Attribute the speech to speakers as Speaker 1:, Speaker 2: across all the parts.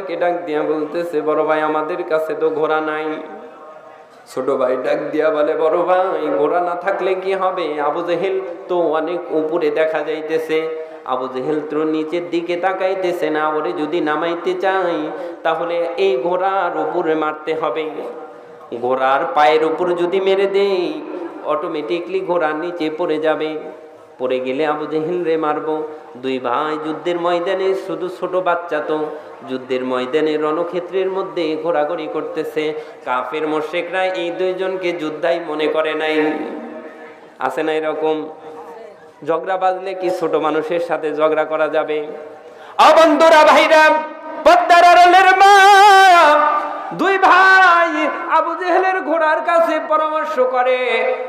Speaker 1: ভাইকে ডাক দিয়া বলতেছে, বড় ভাই, আমাদের কাছে তো ঘোড়া নাই। ছোট ভাই ডাক দিয়া বলে, বড় ভাই, ঘোড়া না থাকলে কি হবে? আবু জেহেল তো অনেক উপরে দেখা যাইতেছে। আবু জেহেল তো নিচের দিকে তাকাইতেছে না, ওরে যদি নামাইতে চাই, তাহলে এই ঘোড়ার উপরে মারতে হবে। ঘোড়ার পায়ের উপর যদি মেরে দেই অটোমেটিকলি ঘোড়ার নিচে পড়ে যাবে। পড়ে গেলে আবু জেহেল রে মারবো। দুই ভাই যুদ্ধের ময়দানে, শুধু ছোট বাচ্চা তো। যুদ্ধের ময়দানে রণক্ষেত্রের মধ্যে ঘোরাঘুরি করতেছে। কাফের মোশেকরা এই দুইজনকে যোদ্ধাই মনে করে নাই। আছে না এরকম? ঝগড়া বাজলে কি ছোট মানুষের সাথে ঝগড়া করা যাবে? অবন্ধুরা ভাইরা দুই ভাই আবু জেহেলের ঘোড়ার কাছে পরামর্শ করে,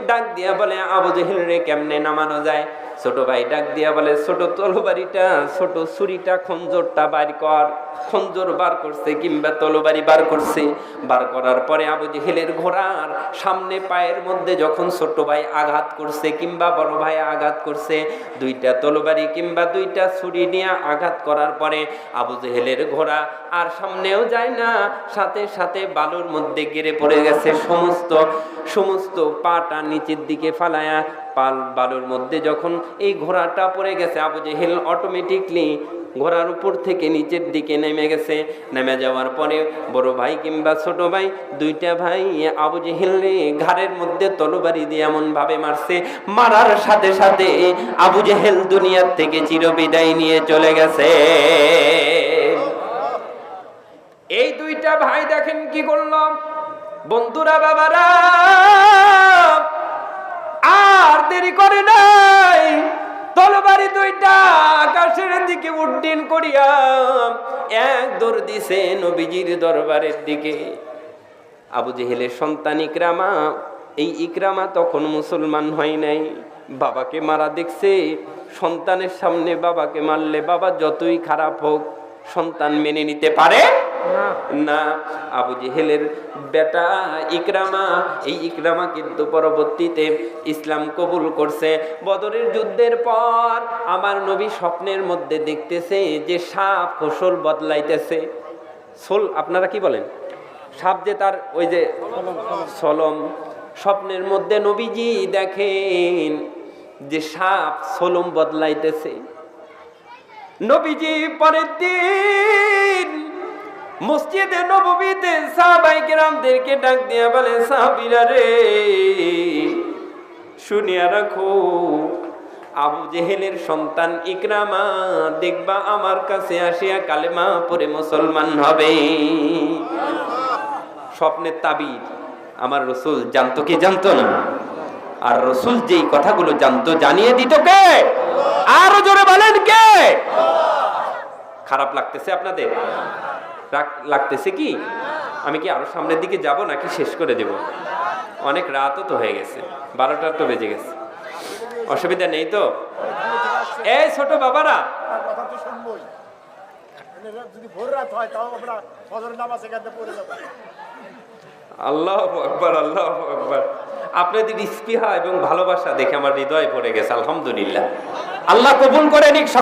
Speaker 1: ডাক দিয়া বলে, আবু জেহেল রে, কেমনে নামানো যায়? ছোট ভাই ডাক দিয়া বলে, ছোট তলবারিটা, ছোট ছুরিটা, খঞ্জরটা বার কর। খঞ্জর বার করছে কিংবা তলবারি বার করছে। বার করার পরে আবু জেহেলের ঘোড়ার সামনে পায়ের মধ্যে যখন ছোট ভাই আঘাত করছে কিংবা বড় ভাই আঘাত করছে, দুইটা তলবারি কিংবা দুইটা ছুরি নিয়ে আঘাত করার পরে আবু জেহেলের ঘোড়া আর সামনেও যায় না। সাথে সাথে বালুর মধ্যে গেড়ে পড়ে গেছে, সমস্ত সমস্ত পাটা নিচের দিকে ফালায়া পাল বালুর মধ্যে যখন এই ঘোড়াটা পড়ে গেছে, আবু জেহেল অটোমেটিকলি ঘোড়ার উপর থেকে নিচের দিকে নেমে গেছে। নেমে যাওয়ার পরে বড় ভাই কিংবা ছোট ভাই, দুইটা ভাই আবু জেহেল ঘাড়ের মধ্যে তলবারি দিয়ে এমন ভাবে মারছে। মারার সাথে সাথে আবু জেহেল দুনিয়ার থেকে চিরবিদায় নিয়ে চলে গেছে। এই দুইটা ভাই দেখেন কি করল? বন্ধুরা, বাবারা, আর দেরি করে নাই। তলবারি দুইটা আকাশের দিকে উড্ডীন করিয়া এক দৌড় দিছে নবীজির দরবারের দিকে। আবু জেহেলের সন্তান ইকরামা, এই ইকরামা তখন মুসলমান হয় নাই। বাবাকে মারা দেখছে, সন্তানের সামনে বাবাকে মারলে বাবা যতই খারাপ হোক, সন্তান মেনে নিতে পারে? না। আবু জেহেলের বেটা ইকরামা, এই ইকরামা কিন্তু পরবর্তীতে ইসলাম কবুল করছে। বদরের যুদ্ধের পর আমার নবী স্বপ্নের মধ্যে দেখতেছে যে সাপ ফসল বদলাইতেছে। সোল, আপনারা কি বলেন? সাপ যে তার ওই যে সলম, স্বপ্নের মধ্যে নবীজি দেখেন যে সাপ সলম বদলাইতেছে। নবীজি পরের দিন মসজিদে নববীতে সাহাবাই কেরামদেরকে ডাক দিয়া বলে, সাহাবিরা রে, শুনিয়া রাখো, আবু জেহেলের সন্তান ইকরামা দেখবা আমার কাছে আসিয়া কালেমা পরে মুসলমান হবে। স্বপ্নের তাবির, আমার রসুল জানতো কি জানতো না? আর রসুল যেই কথাগুলো জানতো, জানিয়ে দিত কে? আরও জোরে বলেন কে? খারাপ লাগতেছে আপনাদের? লাগতেছে কি? আমি কি আরও সামনের দিকে যাব নাকি শেষ করে দেব? অনেক রাতও তো হয়ে গেছে, বারোটার তো বেজে গেছে। অসুবিধা নেই তো? এই ছোট বাবারা! আল্লাহ আল্লাহ আকবর। আপনাদের স্পৃহা এবং ভালোবাসা দেখে আমার হৃদয় পড়ে গেছে, আলহামদুলিল্লাহ। আল্লাহ কবুল করে নিক